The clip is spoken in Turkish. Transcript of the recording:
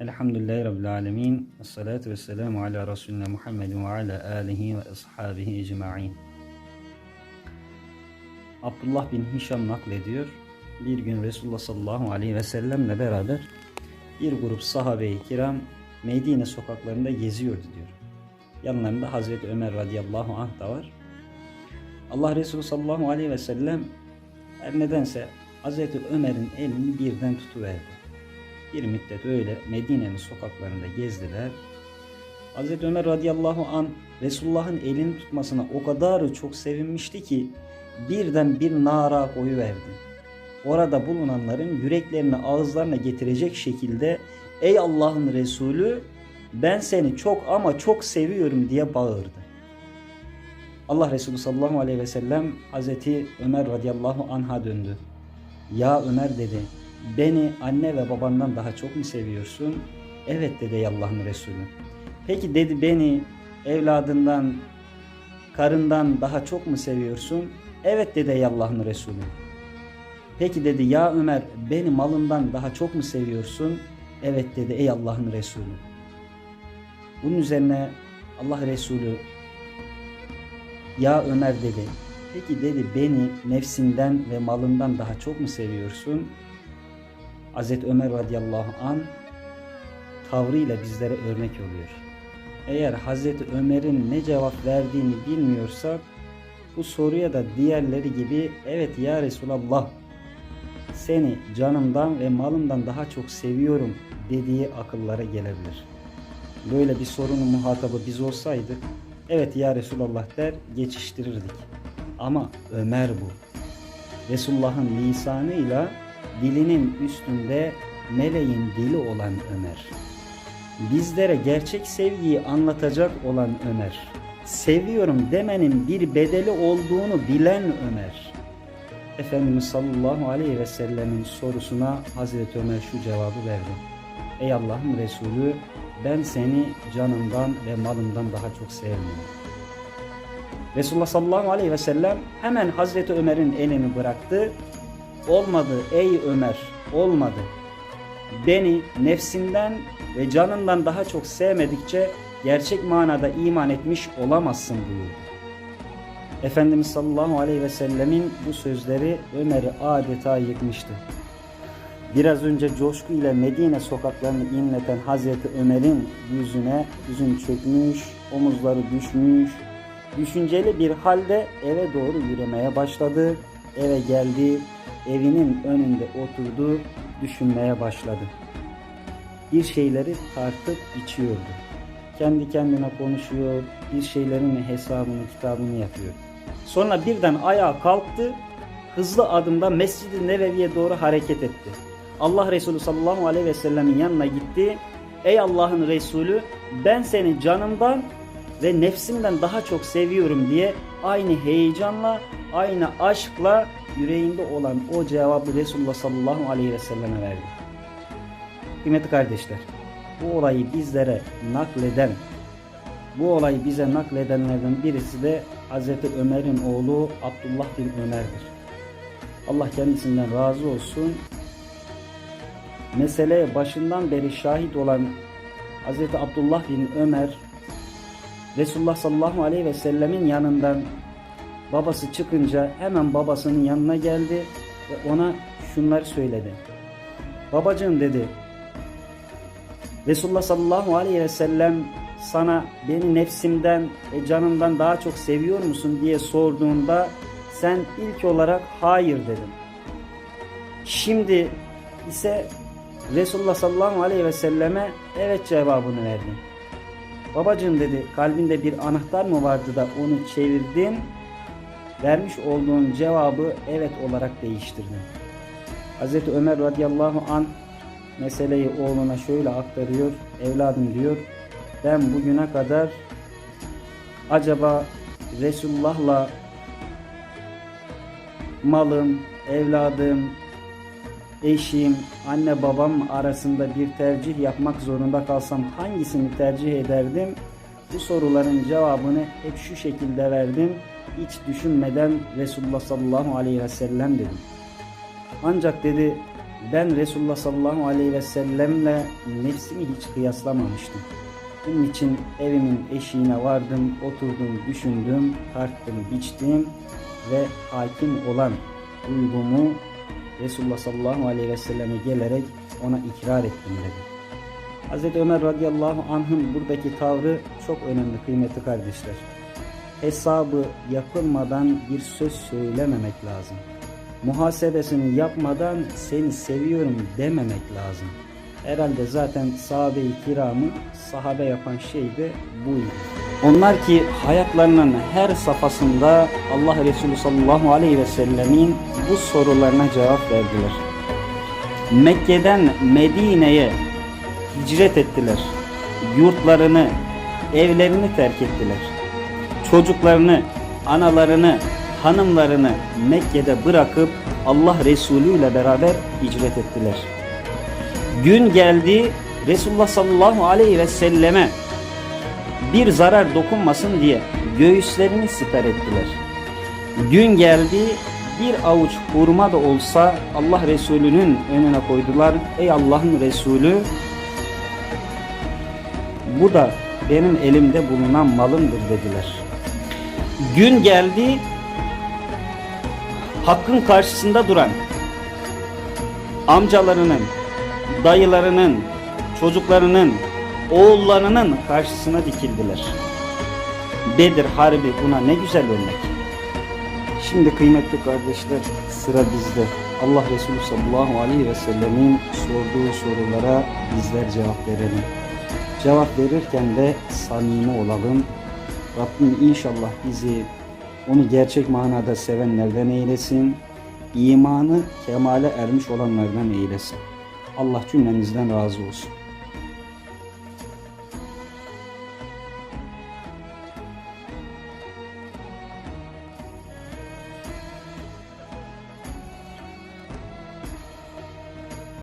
Elhamdülillahi Rabbil Alemin. Esselatu vesselamu ala Resulina Muhammedin ve ala alihi ve ashabihi ecma'in. Abdullah bin Hişam naklediyor. Bir gün Resulullah sallallahu aleyhi ve sellemle beraber bir grup sahabe-i kiram Medine sokaklarında geziyordu diyor. Yanlarında Hazreti Ömer radıyallahu anh da var. Allah Resulü sallallahu aleyhi ve sellem her nedense Hazreti Ömer'in elini birden tutuverdi. Bir müddet öyle Medine'nin sokaklarında gezdiler. Hazreti Ömer radıyallahu an Resulullah'ın elini tutmasına o kadar çok sevinmişti ki birden bir nara koyuverdi. Orada bulunanların yüreklerini ağızlarına getirecek şekilde ey Allah'ın Resulü ben seni çok ama çok seviyorum diye bağırdı. Allah Resulü sallallahu aleyhi ve sellem Hazreti Ömer radıyallahu anha döndü. Ya Ömer dedi beni anne ve babandan daha çok mu seviyorsun? Evet dedi Allah'ın Resulü. Peki dedi beni evladından, karından daha çok mu seviyorsun? Evet dedi Allah'ın Resulü. Peki dedi ya Ömer beni malından daha çok mu seviyorsun? Evet dedi ey Allah'ın Resulü. Bunun üzerine Allah Resulü ya Ömer dedi. Peki dedi beni nefsinden ve malından daha çok mu seviyorsun? Hazreti Ömer radıyallahu an tavrıyla bizlere örnek oluyor. Eğer Hazreti Ömer'in ne cevap verdiğini bilmiyorsak bu soruya da diğerleri gibi evet ya Resulallah seni canımdan ve malımdan daha çok seviyorum dediği akıllara gelebilir. Böyle bir sorunun muhatabı biz olsaydık evet ya Resulallah der geçiştirirdik. Ama Ömer bu. Resulullah'ın lisanıyla dilinin üstünde meleğin dili olan Ömer. Bizlere gerçek sevgiyi anlatacak olan Ömer. Seviyorum demenin bir bedeli olduğunu bilen Ömer. Efendimiz sallallahu aleyhi ve sellemin sorusuna Hazreti Ömer şu cevabı verdi. Ey Allah'ın Resulü ben seni canımdan ve malımdan daha çok sevmiyorum. Resulullah sallallahu aleyhi ve sellem hemen Hazreti Ömer'in elini bıraktı. Olmadı ey Ömer, olmadı. Beni nefsinden ve canından daha çok sevmedikçe gerçek manada iman etmiş olamazsın buyurdu. Efendimiz sallallahu aleyhi ve sellemin bu sözleri Ömer'i adeta yıkmıştı. Biraz önce coşku ile Medine sokaklarını inleten Hazreti Ömer'in yüzüne yüzün çökmüş, omuzları düşmüş, düşünceli bir halde eve doğru yürümeye başladı. Eve geldi, evinin önünde oturdu, düşünmeye başladı. Bir şeyleri tartıp içiyordu. Kendi kendine konuşuyor, bir şeylerin hesabını, kitabını yapıyor. Sonra birden ayağa kalktı, hızlı adımda Mescid-i Nebevi'ye doğru hareket etti. Allah Resulü sallallahu aleyhi ve sellemin yanına gitti. Ey Allah'ın Resulü ben seni canımdan ve nefsimden daha çok seviyorum diye aynı heyecanla, aynı aşkla yüreğinde olan o cevabı Resulullah sallallahu aleyhi ve selleme verdi. Kıymetli kardeşler, bu olayı bizlere nakleden, bu olayı bize nakledenlerden birisi de Hazreti Ömer'in oğlu Abdullah bin Ömer'dir. Allah kendisinden razı olsun. Meseleye başından beri şahit olan Hazreti Abdullah bin Ömer Resulullah sallallahu aleyhi ve sellemin yanından babası çıkınca hemen babasının yanına geldi ve ona şunları söyledi. Babacığım dedi. Resulullah sallallahu aleyhi ve sellem sana beni nefsimden ve canımdan daha çok seviyor musun diye sorduğunda sen ilk olarak hayır dedin. Şimdi ise Resulullah sallallahu aleyhi ve selleme evet cevabını verdin. Babacığım dedi kalbinde bir anahtar mı vardı da onu çevirdin vermiş olduğun cevabı evet olarak değiştirdin. Hz. Ömer radıyallahu an meseleyi oğluna şöyle aktarıyor. Evladım diyor ben bugüne kadar acaba Resulullah'la malım, evladım, eşim, anne babam arasında bir tercih yapmak zorunda kalsam hangisini tercih ederdim? Bu soruların cevabını hep şu şekilde verdim. Hiç düşünmeden Resulullah sallallahu aleyhi ve sellem dedim. Ancak dedi Ben Resulullah sallallahu aleyhi ve sellemle nefsimi hiç kıyaslamamıştım. Bunun için evimin eşiğine vardım, oturdum, düşündüm, tarttım, biçtim ve hakim olan duygumu Resulullah sallallahu aleyhi ve selleme gelerek ona ikrar ettim dedi. Hz. Ömer radıyallahu anh'ın buradaki tavrı çok önemli kıymetli kardeşler. Hesabı yapılmadan bir söz söylememek lazım. Muhasebesini yapmadan seni seviyorum dememek lazım. Herhalde zaten sahabe-i kiramı sahabe yapan şey de buydu. Onlar ki hayatlarının her safhasında Allah Resulü sallallahu aleyhi ve sellemin bu sorularına cevap verdiler. Mekke'den Medine'ye hicret ettiler. Yurtlarını, evlerini terk ettiler. Çocuklarını, analarını, hanımlarını Mekke'de bırakıp Allah Resulü ile beraber hicret ettiler. Gün geldi Resulullah sallallahu aleyhi ve selleme bir zarar dokunmasın diye göğüslerini siper ettiler. Gün geldi bir avuç hurma da olsa Allah Resulü'nün önüne koydular. Ey Allah'ın Resulü bu da benim elimde bulunan malımdır dediler. Gün geldi hakkın karşısında duran amcalarının, dayılarının, çocuklarının, oğullarının karşısına dikildiler. Bedir Harbi buna ne güzel örnek. Şimdi kıymetli kardeşler sıra bizde. Allah Resulü sallallahu aleyhi ve sellemin sorduğu sorulara bizler cevap verelim. Cevap verirken de samimi olalım. Rabbim inşallah bizi onu gerçek manada sevenlerden eylesin. İmanı kemale ermiş olanlardan eylesin. Allah cümlenizden razı olsun.